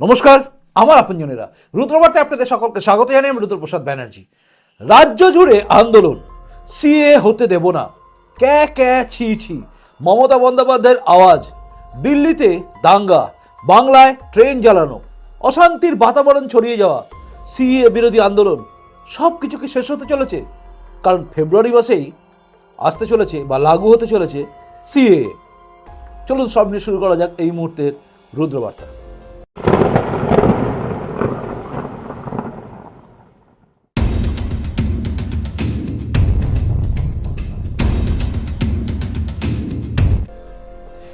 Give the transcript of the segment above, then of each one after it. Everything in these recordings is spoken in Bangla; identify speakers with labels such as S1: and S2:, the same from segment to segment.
S1: নমস্কার, আমার আপনজনেরা। রুদ্রবার্তে আপনাদের সকলকে স্বাগত জানাই আমি রুদ্রপ্রসাদ ব্যানার্জি। রাজ্য জুড়ে আন্দোলন, সিএ হতে দেব না। ক্যা ক্যা ছি ছি, মমতা বন্দ্যোপাধ্যায়ের আওয়াজ, দিল্লিতে দাঙ্গা, বাংলায় ট্রেন জ্বালানো, অশান্তির বাতাবরণ ছড়িয়ে যাওয়া, সিএ বিরোধী আন্দোলন সব কিছু কি শেষ হতে চলেছে। কারণ ফেব্রুয়ারি মাসেই আসতে চলেছে বা লাগু হতে চলেছে সিএ। চলুন সব নিয়ে শুরু করা যাক এই মুহূর্তের রুদ্রবার্তা।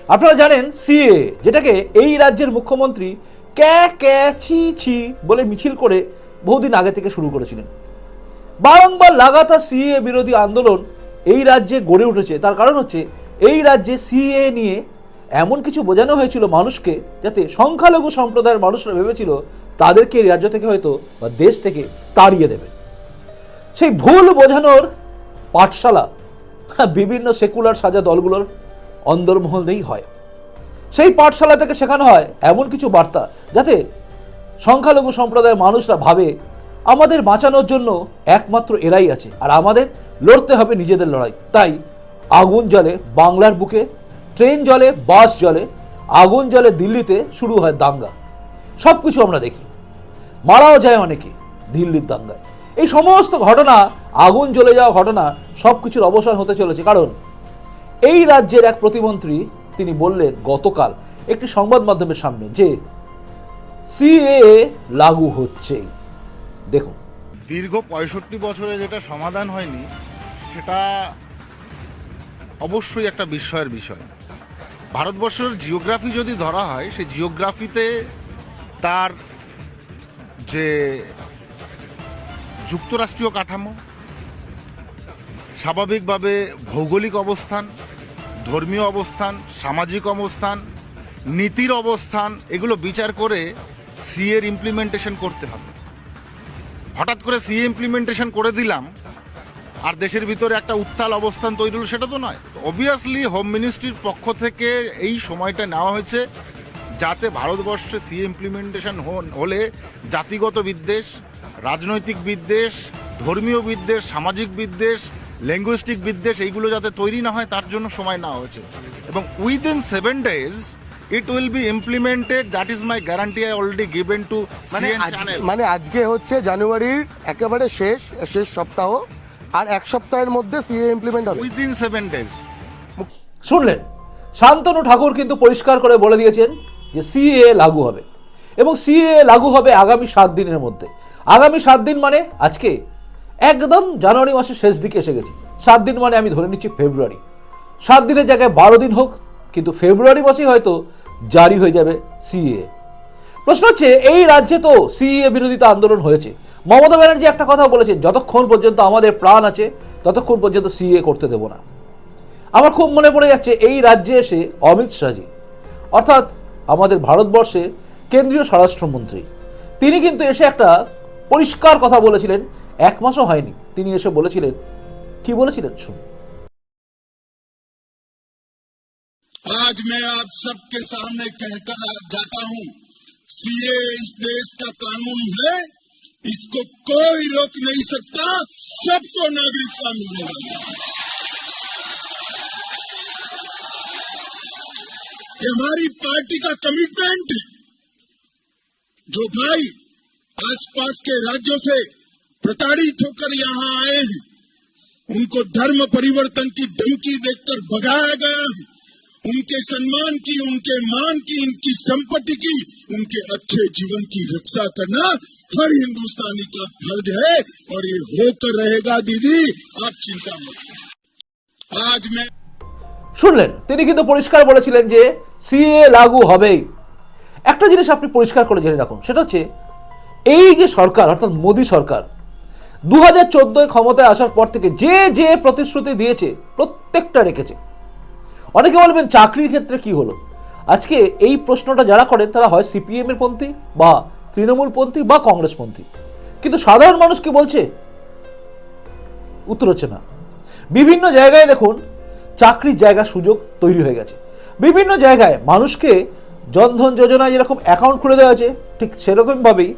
S1: আপনারা জানেন সিএ, যেটাকে এই রাজ্যের মুখ্যমন্ত্রী ক্যা ক্যা ছি ছি বলে মিছিল করে বহুদিন আগে থেকে শুরু করেছিলেন। বারংবার লাগাতার সিএ বিরোধী আন্দোলন এই রাজ্যে গড়ে উঠেছে। তার কারণ হচ্ছে এই রাজ্যে সিএ নিয়ে এমন কিছু বোঝানো হয়েছিল মানুষকে যাতে সংখ্যালঘু সম্প্রদায়ের মানুষরা ভেবেছিল তাদেরকে রাজ্য থেকে হয়তো বা দেশ থেকে তাড়িয়ে দেবে। সেই ভুল বোঝানোর পাঠশালা বিভিন্ন সেকুলার সাজা দলগুলোর অন্দরমহল অন্দরমহলেই হয়। সেই পাঠশালা থেকে শেখানো হয় এমন কিছু বার্তা যাতে সংখ্যালঘু সম্প্রদায়ের মানুষরা ভাবে, আমাদের বাঁচানোর জন্য একমাত্র এরাই আছে, আর আমাদের লড়তে হবে নিজেদের লড়াই। তাই আগুন জলে বাংলার বুকে ট্রেন জলে, বাস জলে, আগুন জলে দিল্লিতে শুরু হয় দাঙ্গা। সব কিছু আমরা দেখি। মারাও যায় অনেকে দিল্লির দাঙ্গায়। এই সমস্ত ঘটনা, আগুন জ্বলে যাওয়া ঘটনা সব কিছুর অবসান হতে চলেছে। কারণ এই রাজ্যের এক প্রতিমন্ত্রী, তিনি বললেন গতকাল একটি সংবাদ মাধ্যমের সামনে যে সিএ লাগু হচ্ছে। দেখুন।
S2: দীর্ঘ পঁয়ষট্টি বছরে যেটা সমাধান হয়নি, সেটা অবশ্যই একটা বিস্ময়ের বিষয়। ভারতবর্ষের জিওগ্রাফি যদি ধরা হয়, সেই জিওগ্রাফিতে তার যে যুক্তরাষ্ট্রীয় কাঠামো, স্বাভাবিকভাবে ভৌগোলিক অবস্থান, ধর্মীয় অবস্থান, সামাজিক অবস্থান, নীতির অবস্থান, এগুলো বিচার করে সিএর ইমপ্লিমেন্টেশন করতে হবে। হঠাৎ করে সিএ ইমপ্লিমেন্টেশন করে দিলাম আর দেশের ভিতরে একটা উত্তাল অবস্থান তৈরি হলো সেটা তো নয়। অবভিয়াসলি হোম মিনিস্ট্রির পক্ষ থেকে এই সময়টা নেওয়া হয়েছে যাতে ভারতবর্ষে সি ইমপ্লিমেন্টেশন হলে জাতিগত বিদ্বেষ রাজনৈতিক বিদ্বেষ ধর্মীয় বিদ্বেষ সামাজিক বিদ্বেষ ল্যাঙ্গুইস্টিক বিদ্বেষ এইগুলো যাতে তৈরি না হয় তার জন্য সময় নেওয়া হয়েছে। এবং within seven days it will be implemented that is my guarantee I already given to
S3: মানে মানে আজকে হচ্ছে জানুয়ারির একেবারে শেষ শেষ সপ্তাহ। আর এক সপ্তাহের মধ্যে সিএ ইমপ্লিমেন্ট হবে।
S2: উইদিন সেভেন ডেজ
S1: শুনলেন? শান্তনু ঠাকুর কিন্তু পরিষ্কার করে বলে দিয়েছেন যে সিএ লাগু হবে। এবং সিএ লাগু হবে আগামী সাত দিনের মধ্যে। আগামী সাত দিন মানে আজকে। একদম জানুয়ারি মাসের শেষ দিকে এসে গেছি। সাত দিন মানে আমি ধরে নিচ্ছি ফেব্রুয়ারি। সাত দিনের জায়গায় বারো দিন হোক কিন্তু ফেব্রুয়ারি মাসেই হয়তো জারি হয়ে যাবে সিএ। প্রশ্ন হচ্ছে এই রাজ্যে তো সিএ বিরোধিতা আন্দোলন হয়েছে। মমতা ব্যানার্জি একটা কথা বলেছেন যতক্ষণ পর্যন্ত আমাদের প্রাণ আছে ততক্ষণ পর্যন্ত সিএ করতে দেব না আমার খুব মনে পড়ে যাচ্ছে এই রাজ্যে এসে অমিত শাহজি অর্থাৎ আমাদের ভারতবর্ষের কেন্দ্রীয় স্বরাষ্ট্রমন্ত্রী তিনি কিন্তু এসে একটা পরিষ্কার কথা বলেছিলেন এক মাসও হয়নি তিনি এসে বলেছিলেন কি বলেছিলেন শুনুন
S4: आज मैं आप सबके सामने कहकर जाता हूं सीए इस देश का कानून है इसको कोई रोक नहीं सकता, सबको नागरिकता मिलेगी ये हमारी पार्टी का कमिटमेंट जो भाई आसपास के राज्यों से प्रताड़ित होकर यहाँ आए हैं, उनको धर्म परिवर्तन की धमकी देकर भगाया गया है। उनके सम्मान की उनके मान की उनकी संपत्ति की उनके अच्छे जीवन की रक्षा करना हर हिंदुस्तानी का फर्ज है और ये होकर रहेगा दीदी आप चिंता मत करो आज मैं
S1: শুনলেন তিনি কিন্তু পরিষ্কার বলেছিলেন যে সিএ লাগু হবেই একটা জিনিস আপনি পরিষ্কার করে জেনে রাখুন সেটা হচ্ছে এই যে সরকার অর্থাৎ মোদী সরকার দু হাজার চোদ্দোয় ক্ষমতায় আসার পর থেকে যে যে প্রতিশ্রুতি দিয়েছে প্রত্যেকটা রেখেছে অনেকে বলবেন চাকরির ক্ষেত্রে কি হলো? আজকে এই প্রশ্নটা যারা করেন তারা হয় সিপিএম এর পন্থী বা তৃণমূলপন্থী বা কংগ্রেসপন্থী কিন্তু সাধারণ মানুষ কি বলছে? উত্তর হচ্ছে না। বিভিন্ন জায়গায় দেখুন চাকরির জায়গা সুযোগ তৈরি হয়ে গেছে। বিভিন্ন জায়গায় মানুষকে জনধন যোজনায় যেরকম অ্যাকাউন্ট খুলে দেওয়া হয়েছে, ঠিক সেরকমভাবেই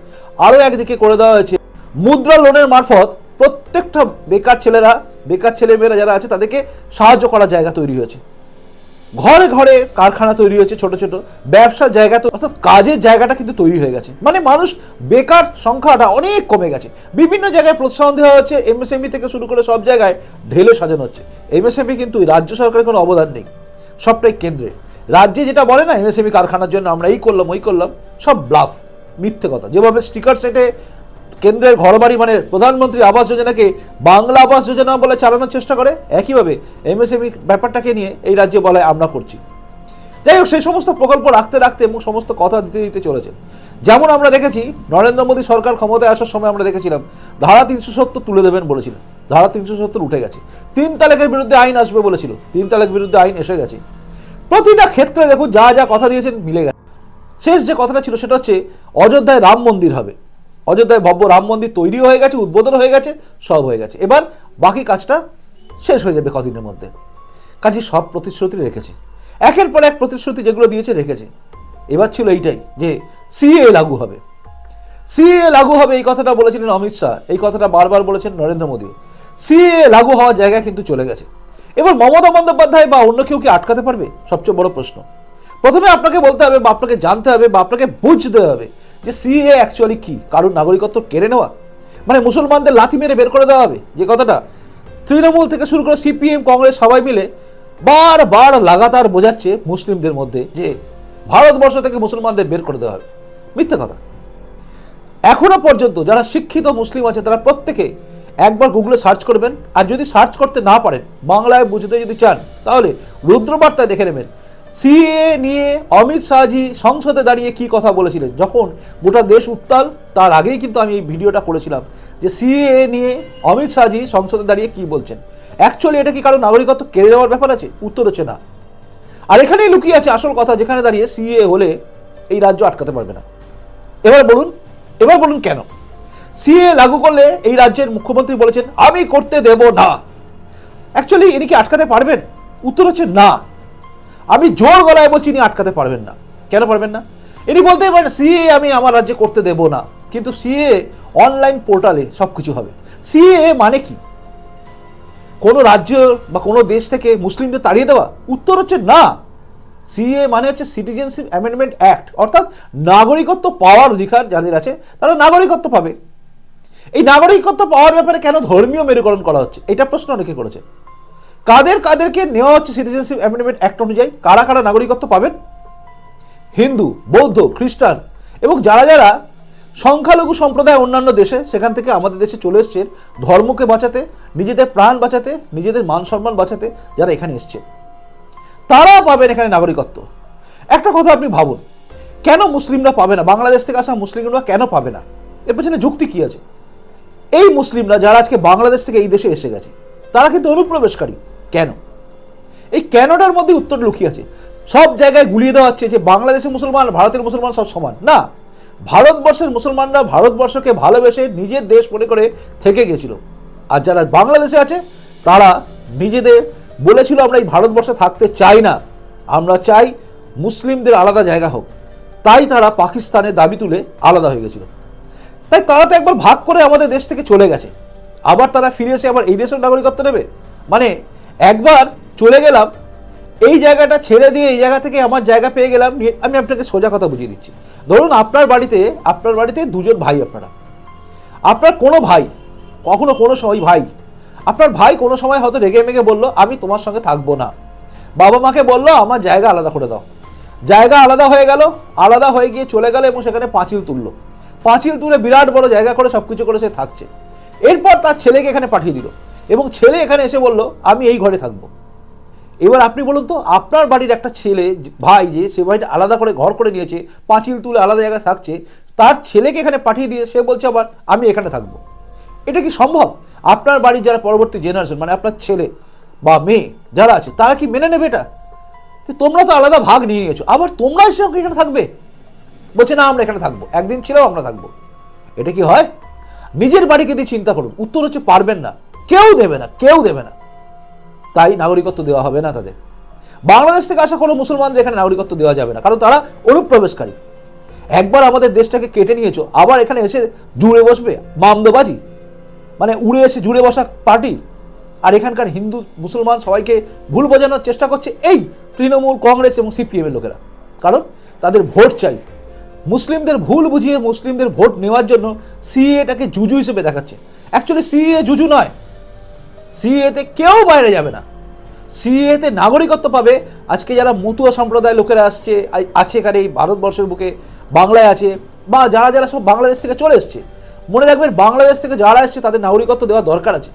S1: আরও একদিকে করে দেওয়া হয়েছে। মুদ্রা লোনের মারফত প্রত্যেকটা বেকার ছেলেরা, বেকার ছেলেমেয়েরা যারা আছে তাদেরকে সাহায্য করার জায়গা তৈরি হয়েছে। ঘরে ঘরে কারখানা তৈরি হয়েছে, ছোট ছোট। ব্যবসার জায়গা তো অর্থাৎ কাজের জায়গাটা কিন্তু তৈরি হয়ে গেছে। মানে মানুষ বেকার সংখ্যাটা অনেক কমে গেছে। বিভিন্ন জায়গায় প্রোৎসাহন দেওয়া হচ্ছে এমএসএমই থেকে শুরু করে সব জায়গায় ঢেলে সাজানো হচ্ছে। এমএসএমই কিন্তু রাজ্য সরকারের কোনো অবদান নেই। সবটাই কেন্দ্রে। রাজ্যে যেটা বলে না এমএসএমই কারখানার জন্য আমরা এই করলাম, ওই করলাম, সব ব্লাফ মিথ্যে কথা। যেভাবে স্টিকার সেটে কেন্দ্রের ঘরবাড়ি মানে প্রধানমন্ত্রী আবাস যোজনাকে বাংলা আবাস যোজনা বলে চালানোর চেষ্টা করে, একইভাবে এমএসএমই ব্যাপারটাকে নিয়ে এই রাজ্যে বলে আমরা করছি। যাই হোক, সেই সমস্ত প্রকল্প রাখতে রাখতে এবং সমস্ত কথা দিতে দিতে চলেছে যেমন আমরা দেখেছি, নরেন্দ্র মোদী সরকার ক্ষমতায় আসার সময় আমরা দেখেছিলাম, ধারা তিনশো সত্তর তুলে দেবেন বলেছিলেন ধারা তিনশো সত্তর উঠে গেছে। তিন তালাকের বিরুদ্ধে আইন আসবে বলেছিল। তিন তালাকের বিরুদ্ধে আইন এসে গেছে। প্রতিটা ক্ষেত্রে দেখুন, যা যা কথা দিয়েছেন মিলে গেছে। শেষ যে কথাটা ছিল, সেটা হচ্ছে অযোধ্যায় রাম মন্দির হবে। অযোধ্যায় ভব্য রাম মন্দির তৈরি হয়ে গেছে, উদ্বোধন হয়ে গেছে, সব হয়ে গেছে। এবার বাকি কাজটা শেষ হয়ে যাবে কদিনের মধ্যে। কাজে সব প্রতিশ্রুতি রেখেছে। একের পর এক প্রতিশ্রুতি যেগুলো দিয়েছে, রেখেছে। এবার ছিল এইটাই যে সিএ লাগু হবে। সিএ লাগু হবে, এই কথাটা বলেছিলেন অমিত শাহ, এই কথাটা বারবার বলেছেন নরেন্দ্র মোদীও সিএ লাগু হওয়ার জায়গা কিন্তু চলে গেছে। এবার মমতা বন্দ্যোপাধ্যায় বা অন্য কেউ কি আটকাতে পারবে? সবচেয়ে বড় প্রশ্ন। প্রথমে আপনাকে বলতে হবে বা আপনাকে জানতে হবে বা আপনাকে বুঝতে হবে যে সিএ অ্যাকচুয়ালি কি? কারোর নাগরিকত্ব কেড়ে নেওয়া? মানে মুসলমানদের লাথি মেরে বের করে দেওয়া হবে। যে কথাটা। তৃণমূল থেকে শুরু করে সিপিএম কংগ্রেস সবাই মিলে বারবার লাগাতার বোঝাচ্ছে মুসলিমদের মধ্যে যে ভারতবর্ষ থেকে মুসলমানদের বের করে দেওয়া হবে। মিথ্যে কথা। এখনও পর্যন্ত যারা শিক্ষিত মুসলিম আছে, তারা প্রত্যেকে একবার গুগলে সার্চ করবেন। আর যদি সার্চ করতে না পারেন, বাংলায় বুঝতে যদি চান, তাহলে রুদ্রবার্তায় দেখে নেবেন। সিএ নিয়ে অমিত শাহজি সংসদে দাঁড়িয়ে কি কথা বলেছিলেন? যখন গোটা দেশ উত্তাল, তার আগেই কিন্তু আমি এই ভিডিওটা করেছিলাম যে সিএ নিয়ে অমিত শাহজি সংসদে দাঁড়িয়ে কি বলছেন? অ্যাকচুয়ালি এটা কি কারও নাগরিকত্ব কেড়ে নেওয়ার ব্যাপার আছে? উত্তর হচ্ছে না। আর এখানেই লুকিয়ে আছে আসল কথা, যেখানে দাঁড়িয়ে সিএ হলে এই রাজ্য আটকাতে পারবে না। এবার বলুন এবার বলুন কেন? সিএ লাগু করলে এই রাজ্যের মুখ্যমন্ত্রী বলেছেন, আমি করতে দেব না। অ্যাকচুয়ালি ইনি কি আটকাতে পারবেন? উত্তর হচ্ছে না। আমি জোর গলায় বলছি ইনি আটকাতে পারবেন না। কেন পারবেন না? ইনি বলতে পারেন, সিএ আমি আমার রাজ্যে করতে দেব না। কিন্তু সিএ অনলাইন পোর্টালে সব কিছু হবে। সিএ মানে কি? কোনো রাজ্য বা কোনো দেশ থেকে মুসলিমদের তাড়িয়ে দেওয়া? উত্তর হচ্ছে না। সিএ মানে হচ্ছে সিটিজেনশিপ অ্যামেন্ডমেন্ট অ্যাক্ট অর্থাৎ নাগরিকত্ব পাওয়ার অধিকার যাদের আছে, তারা নাগরিকত্ব পাবে। এই নাগরিকত্ব পাওয়ার ব্যাপারে কেন ধর্মীয় মেরুকরণ করা হচ্ছে? এটা প্রশ্ন অনেকে করেছে। কাদের কাদেরকে নেওয়া হচ্ছে সিটিজেনশিপ অ্যামেন্ডমেন্ট অ্যাক্ট অনুযায়ী? কারা কারা নাগরিকত্ব পাবেন? হিন্দু, বৌদ্ধ, খ্রিস্টান এবং যারা যারা সংখ্যালঘু সম্প্রদায় অন্যান্য দেশে, সেখান থেকে আমাদের দেশে চলে এসছেন ধর্মকে বাঁচাতে, নিজেদের প্রাণ বাঁচাতে, নিজেদের মান সম্মান বাঁচাতে যারা এখানে এসছে। তারা পাবেন এখানে নাগরিকত্ব। একটা কথা আপনি ভাবুন, কেন মুসলিমরা পাবে না? বাংলাদেশ থেকে আসা মুসলিমরা কেন পাবে না? এর পেছনে যুক্তি কী আছে? এই মুসলিমরা যারা আজকে বাংলাদেশ থেকে এই দেশে এসে গেছে, তারা কিন্তু অনুপ্রবেশকারী। কেন? এই কেনটার মধ্যে উত্তর লুকিয়ে আছে। সব জায়গায় গুলিয়ে দেওয়া হচ্ছে যে বাংলাদেশের মুসলমান, ভারতের মুসলমান সব সমান। না, ভারতবর্ষের মুসলমানরা ভারতবর্ষকে ভালোবেসে নিজের দেশ মনে করে থেকে গেছিল। আর যারা বাংলাদেশে আছে, তারা নিজেদের বলেছিল আমরা এই ভারতবর্ষে থাকতে চাই না। আমরা চাই মুসলিমদের আলাদা জায়গা হোক। তাই তারা পাকিস্তানের দাবি তুলে আলাদা হয়ে গেছিল। তাই তারা তো একবার ভাগ করে আমাদের দেশ থেকে চলে গেছে। আবার তারা ফিরে এসে আবার এই দেশের নাগরিকত্ব নেবে? মানে একবার চলে গেলাম, এই জায়গাটা ছেড়ে দিয়ে এই জায়গা থেকে আমার জায়গা পেয়ে গেলাম আমি আপনাকে সোজা কথা বুঝিয়ে দিচ্ছি। ধরুন আপনার বাড়িতে আপনার বাড়িতে দুজন ভাই আপনারা। আপনার কোনো ভাই, কখনো কোনো সময় ভাই, আপনার ভাই কোনো সময় হয়তো রেগে মেগে বলল, আমি তোমার সঙ্গে থাকব না। বাবা মাকে বলল, আমার জায়গা আলাদা করে দাও। জায়গা আলাদা হয়ে গেল, আলাদা হয়ে গিয়ে চলে গেল এবং সেখানে পাঁচিল তুললো। পাঁচিল তুলে বিরাট বড় জায়গা করে সব কিছু করে সে থাকছে। এরপর তার ছেলেকে এখানে পাঠিয়ে দিল। এবং ছেলে এখানে এসে বলল, আমি এই ঘরে থাকব। এবার আপনি বলুন তো, আপনার বাড়ির একটা ছেলে, ভাই যে, সে বাড়িটা আলাদা করে ঘর করে নিয়েছে, পাঁচিল তুলে আলাদা জায়গায় থাকছে, তার ছেলেকে এখানে পাঠিয়ে দিয়ে সে বলছে আবার, আমি এখানে থাকব। এটা কি সম্ভব? আপনার বাড়ির যারা পরবর্তী জেনারেশন মানে আপনার ছেলে বা মেয়ে যারা আছে, তারা কি মেনে নেবে এটা? তো তোমরা তো আলাদা ভাগ নিয়ে নিয়েছো, আবার তোমরা এসে আমাকে এখানে থাকবে? বলছে, না, আমরা এখানে থাকব, একদিন ছিলেও আমরা থাকব। এটা কি হয়? নিজের বাড়িকে দিয়ে চিন্তা করুন, উত্তর হচ্ছে পারবেন না। কেউ দেবে না, কেউ দেবে না। তাই নাগরিকত্ব দেওয়া হবে না তাদের। বাংলাদেশ থেকে আসা কোনো মুসলমানদের এখানে নাগরিকত্ব দেওয়া যাবে না, কারণ তারা অনুপ্রবেশকারী। একবার আমাদের দেশটাকে কেটে নিয়েছো, আবার এখানে এসে জুড়ে বসবে, মামদবাজি। মানে উড়ে এসে জুড়ে বসা পার্টি। আর এখানকার হিন্দু, মুসলমান সবাইকে ভুল বোঝানোর চেষ্টা করছে এই তৃণমূল, কংগ্রেস এবং সিপিএমের লোকেরা। কারণ তাদের ভোট চাই। মুসলিমদের ভুল বুঝিয়ে মুসলিমদের ভোট নেওয়ার জন্য সিএটাকে জুজু হিসেবে দেখাচ্ছে। অ্যাকচুয়ালি সিএ জুজু নয়। সিএতে কেউ বাইরে যাবে না। সিএতে নাগরিকত্ব পাবে। আজকে যারা মতুয়া সম্প্রদায়ের লোকেরা আসছে আছে এখানে এই ভারতবর্ষের বুকে, বাংলায় আছে, বা যারা যারা সব বাংলাদেশ থেকে চলে এসছে, মনে রাখবেন বাংলাদেশ থেকে যারা এসছে তাদের নাগরিকত্ব দেওয়া দরকার আছে।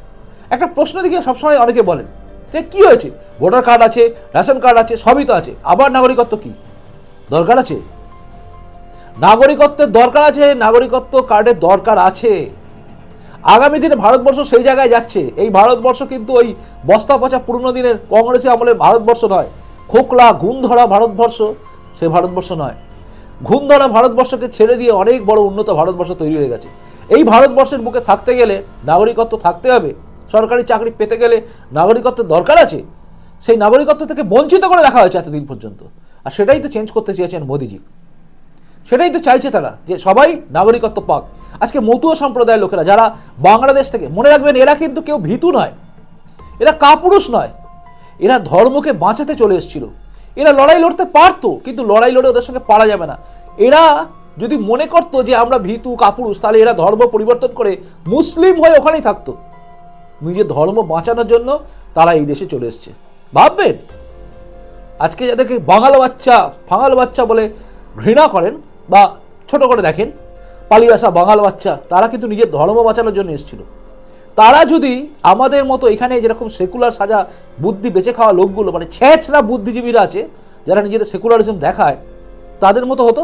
S1: একটা প্রশ্ন দেখে সবসময় অনেকে বলেন, যে কি হয়েছে? ভোটার কার্ড আছে, রেশন কার্ড আছে, সবই তো আছে, আবার নাগরিকত্ব কি? দরকার আছে? নাগরিকত্বের দরকার আছে, নাগরিকত্ব কার্ডের দরকার আছে। আগামী দিনে ভারতবর্ষ সেই জায়গায় যাচ্ছে। এই ভারতবর্ষ কিন্তু ওই বস্তা পচা পুরনো দিনের কংগ্রেসি আমলের ভারতবর্ষ নয়। খোকলা ঘুম ধরা ভারতবর্ষ সেই ভারতবর্ষ নয়। ঘুম ধরা ভারতবর্ষকে ছেড়ে দিয়ে অনেক বড় উন্নত ভারতবর্ষ তৈরি হয়ে গেছে। এই ভারতবর্ষের বুকে থাকতে গেলে নাগরিকত্ব থাকতে হবে। সরকারি চাকরি পেতে গেলে নাগরিকত্বের দরকার আছে। সেই নাগরিকত্ব থেকে বঞ্চিত করে রাখা হয়েছে এতদিন পর্যন্ত। আর সেটাই তো চেঞ্জ করতে চেয়েছেন মোদিজি। সেটাই তো চাইছে তারা, যে সবাই নাগরিকত্ব পাক। আজকে মতুয়া সম্প্রদায়ের লোকেরা, যারা বাংলাদেশ থেকে, মনে রাখবেন, এরা কিন্তু কেউ ভীতু নয়। এরা কাপুরুষ নয়। এরা ধর্মকে বাঁচাতে চলে এসেছিল। এরা লড়াই লড়তে পারতো, কিন্তু লড়াই লড়ে ওদের সঙ্গে পারা যাবে না। এরা যদি মনে করতো যে আমরা ভীতু, কাপুরুষ, তাহলে এরা ধর্ম পরিবর্তন করে মুসলিম হয়ে ওখানেই থাকতো। নিজের ধর্ম বাঁচানোর জন্য তারা এই দেশে চলে এসছে। ভাববেন? আজকে যাদেরকে বাঙাল বাচ্চা, ফাঙাল বাচ্চা বলে ঘৃণা করেন বা ছোট করে দেখেন, পালিয়ে আসা বাঙাল বাচ্চা, তারা কিন্তু নিজের ধর্ম বাঁচানোর জন্য এসেছিল। তারা যদি আমাদের মতো এখানে যেরকম সেকুলার সাজা বুদ্ধি বেঁচে খাওয়া লোকগুলো মানে ছেঁচড়া বুদ্ধিজীবীরা আছে, যারা নিজেদের সেকুলারিজম দেখায়, তাদের মতো হতো,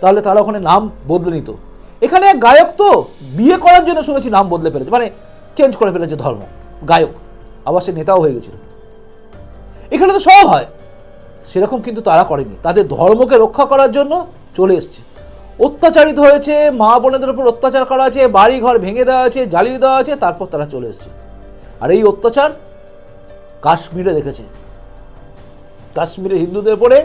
S1: তাহলে তারা ওখানে নাম বদলে নিত। এখানে এক গায়ক তো বিয়ে করার জন্য শুনেছি নাম বদলে ফেলেছে মানে চেঞ্জ করে ফেলেছে ধর্ম। গায়ক, আবার সে নেতাও হয়ে গেছিল। এখানে তো সব হয়, সেরকম কিন্তু তারা করেনি। তাদের ধর্মকে রক্ষা করার জন্য চলে এসছে। অত্যাচারিত হয়েছে, মা বোনেদের উপর অত্যাচার করা আছে বাড়ি ঘর ভেঙে দেওয়া আছে, জ্বালিয়ে দেওয়া আছে, তারপর তারা চলে এসছে। আর এই অত্যাচার কাশ্মীরে দেখেছে। কাশ্মীরে হিন্দুদের উপরে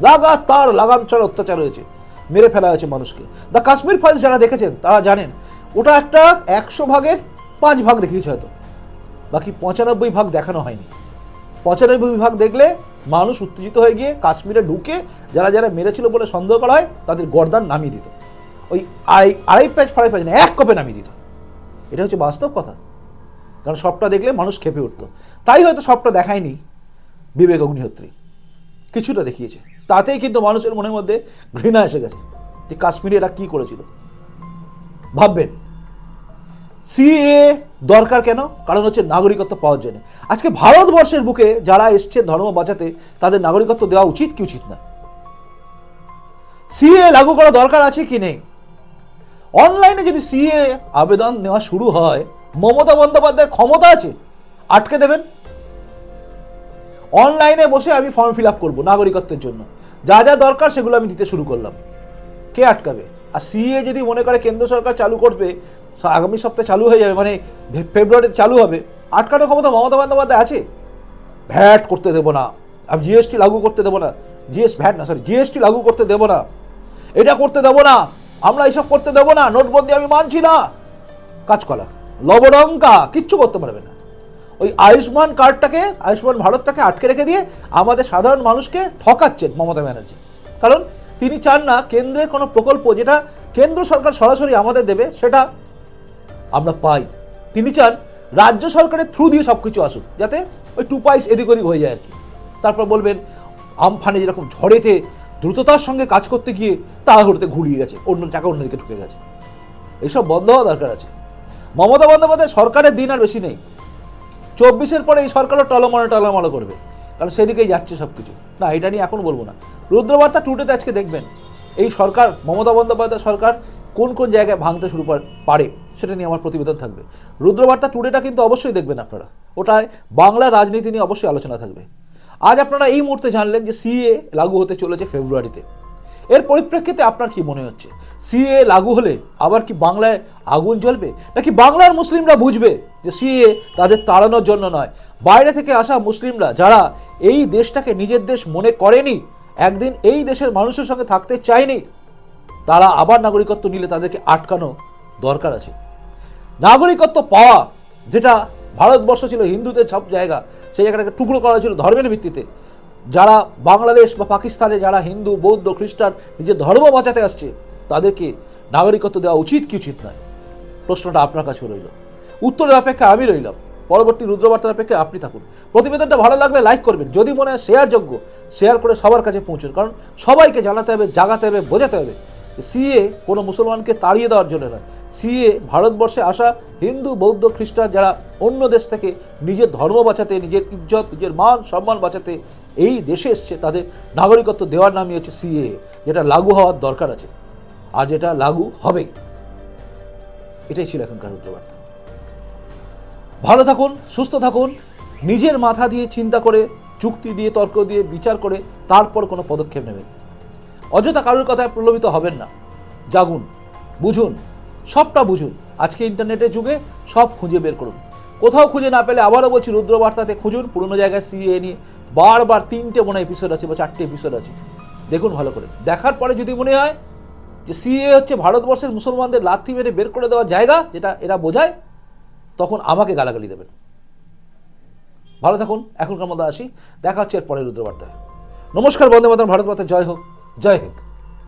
S1: লাগাতার লাগাম ছাড়া অত্যাচার হয়েছে, মেরে ফেলা হয়েছে মানুষকে। দ্য কাশ্মীর ফাইলস যারা দেখেছেন, তারা জানেন, ওটা একটা একশো ভাগের পাঁচ ভাগ দেখিয়েছে হয়তো। বাকি পঁচানব্বই ভাগ দেখানো হয়নি। পঁচানব্বই ভাগ দেখলে মানুষ উত্তেজিত হয়ে গিয়ে কাশ্মীরে ঢুকে যারা যারা মেরেছিল বলে সন্দেহ করা হয়, তাদের গর্দান নামিয়ে দিত। ওই আড়াই আড়াই প্যাচ ফাড়াই প্যাচ না, এক কপে নামিয়ে দিত। এটা হচ্ছে বাস্তব কথা। কারণ সবটা দেখলে মানুষ খেপে উঠতো। তাই হয়তো সবটা দেখায়নি বিবেক অগ্নিহোত্রী। কিছুটা দেখিয়েছে। তাতেই কিন্তু মানুষের মনের মধ্যে ঘৃণা এসে গেছে যে কাশ্মীরে এরা কী করেছিল। ভাববেন। সিএ দরকার কেন? কারণ হচ্ছে নাগরিকত্ব পাওয়ার জন্য। আজকে ভারতবর্ষের বুকে যারা এসছে ধর্ম বাঁচাতে, তাদের নাগরিকত্ব দেওয়া উচিত কি উচিত না? সিএ লাগু করা দরকার আছে কি নেই? অনলাইনে যদি সিএ আবেদন নেওয়া শুরু হয়, মমতা বন্দ্যোপাধ্যায়ের ক্ষমতা আছে, আটকে দেবেন। অনলাইনে বসে আমি ফর্ম ফিল আপ করব নাগরিকত্বের জন্য। যা যা দরকার সেগুলো আমি দিতে শুরু করলাম। কে আটকাবে? আর সিএ যদি মনে করে কেন্দ্র সরকার চালু করবে আগামী সপ্তাহে চালু হয়ে যাবে মানে ফেব্রুয়ারিতে চালু হবে। আটকানোর ক্ষমতা মমতা বন্দ্যোপাধ্যায় আছে? ভ্যাট করতে দেবো না। আমি জিএসটি লাগু করতে দেবো না। জিএস ভ্যাট না সরি জিএসটি লাগু করতে দেবো না। এটা করতে দেবো না। আমরা এইসব করতে দেবো না। নোটবন্দি আমি মানছি না। কাজ কাজকলা লবডঙ্কা, কিচ্ছু করতে পারবে না। ওই আয়ুষ্মান কার্ডটাকে, আয়ুষ্মান ভারতটাকে আটকে রেখে দিয়ে আমাদের সাধারণ মানুষকে ঠকাচ্ছেন মমতা ব্যানার্জি। কারণ তিনি চান না কেন্দ্রের কোনো প্রকল্প যেটা কেন্দ্র সরকার সরাসরি আমাদের দেবে, সেটা আমরা পাই। তিনি চান রাজ্য সরকারের থ্রু দিয়ে সব কিছু আসুক, যাতে ওই টু পাইস এদিক ওদিক হয়ে যায় আর কি। তারপর বলবেন, আমফানে যেরকম ঝড়েতে দ্রুততার সঙ্গে কাজ করতে গিয়ে তাড়াহুড়োতে ঘুরিয়ে গেছে, অন্য টাকা অন্যদিকে ঢুকে গেছে। এসব বন্ধ হওয়া দরকার আছে। মমতা বন্দ্যোপাধ্যায় সরকারের দিন আর বেশি নেই। চব্বিশের পরে এই সরকারও টলমলে টলমলো করবে। কারণ সেদিকেই যাচ্ছে সব কিছু না, এটা নিয়ে এখন বলব না। রুদ্রবার্তা টুডেতে আজকে দেখবেন, এই সরকার, মমতা বন্দ্যোপাধ্যায় সরকার কোন কোন জায়গায় ভাঙতে শুরু পারে। সেটা নিয়ে আমার প্রতিবেদন থাকবে। রুদ্রবার্তা টুডেটা কিন্তু অবশ্যই দেখবেন আপনারা। ওটায় বাংলা রাজনীতি নিয়ে অবশ্যই আলোচনা থাকবে। আজ আপনারা এই মুহূর্তে জানলেন যে সিএ লাগু হতে চলেছে ফেব্রুয়ারিতে। এর পরিপ্রেক্ষিতে আপনার কি মনে হচ্ছে? সিএ লাগু হলে আবার কি বাংলায় আগুন জ্বলবে? নাকি বাংলার মুসলিমরা বুঝবে যে সিএ তাদের তাড়ানোর জন্য নয়? বাইরে থেকে আসা মুসলিমরা যারা এই দেশটাকে নিজের দেশ মনে করেনি, একদিন এই দেশের মানুষের সঙ্গে থাকতে চায়নি, তারা আবার নাগরিকত্ব নিলে তাদেরকে আটকানো দরকার আছে। নাগরিকত্ব পাওয়া, যেটা ভারতবর্ষ ছিল হিন্দুদের সব জায়গা, সেই জায়গাটাকে টুকরো করা ছিল ধর্মের ভিত্তিতে। যারা বাংলাদেশ বা পাকিস্তানে যারা হিন্দু, বৌদ্ধ, খ্রিস্টান নিজের ধর্ম বাঁচাতে আসছে, তাদেরকে নাগরিকত্ব দেওয়া উচিত কি উচিত নয়? প্রশ্নটা আপনার কাছে রইল। উত্তরের অপেক্ষা আমি রইলাম। পরবর্তী রুদ্রবার্তার অপেক্ষা আপনি থাকুন। প্রতিবেদনটা ভালো লাগলে লাইক করবেন। যদি মনে হয় শেয়ার যোগ্য, শেয়ার করে সবার কাছে পৌঁছুন। কারণ সবাইকে জানাতে হবে, জাগাতে হবে, বোঝাতে হবে সিএ কোনো মুসলমানকে তাড়িয়ে দেওয়ার জন্য নয়। সিএ ভারতবর্ষে আসা হিন্দু, বৌদ্ধ, খ্রিস্টান যারা অন্য দেশ থেকে নিজের ধর্ম বাঁচাতে, নিজের ইজ্জত, নিজের মান সম্মান বাঁচাতে এই দেশে এসছে, তাদের নাগরিকত্ব দেওয়ার নামই হচ্ছে সিএ, যেটা লাগু হওয়ার দরকার আছে। আর যেটা লাগু হবেই। এটাই ছিল এখনকার রুদ্রবার্তা ভালো থাকুন, সুস্থ থাকুন, নিজের মাথা দিয়ে চিন্তা করে, চুক্তি দিয়ে, তর্ক দিয়ে বিচার করে, তারপর কোনো পদক্ষেপ নেবেন। অযথা কারোর কথায় প্রলোভিত হবেন না। জাগুন, বুঝুন সবটা বুঝুন। আজকে ইন্টারনেটের যুগে সব খুঁজে বের করুন। কোথাও খুঁজে না পেলে আবারও বলছি রুদ্রবার্তাতে খুঁজুন। পুরোনো জায়গায় সিএ নিয়ে বারবার তিনটে মনে এপিসোড আছে বা চারটে এপিসোড আছে। দেখুন ভালো করে। দেখার পরে যদি মনে হয় যে সিএ হচ্ছে ভারতবর্ষের মুসলমানদের লাথি মেরে বের করে দেওয়ার জায়গা যেটা এরা বোঝায়, তখন আমাকে গালাগালি দেবেন। ভালো থাকুন। এখনকার মতো আসি। দেখা হচ্ছে এর পরে রুদ্রবার্তায়। নমস্কার, বন্দে মাতরম ভারত মাতা জয় হোক। জয় হিন্দ।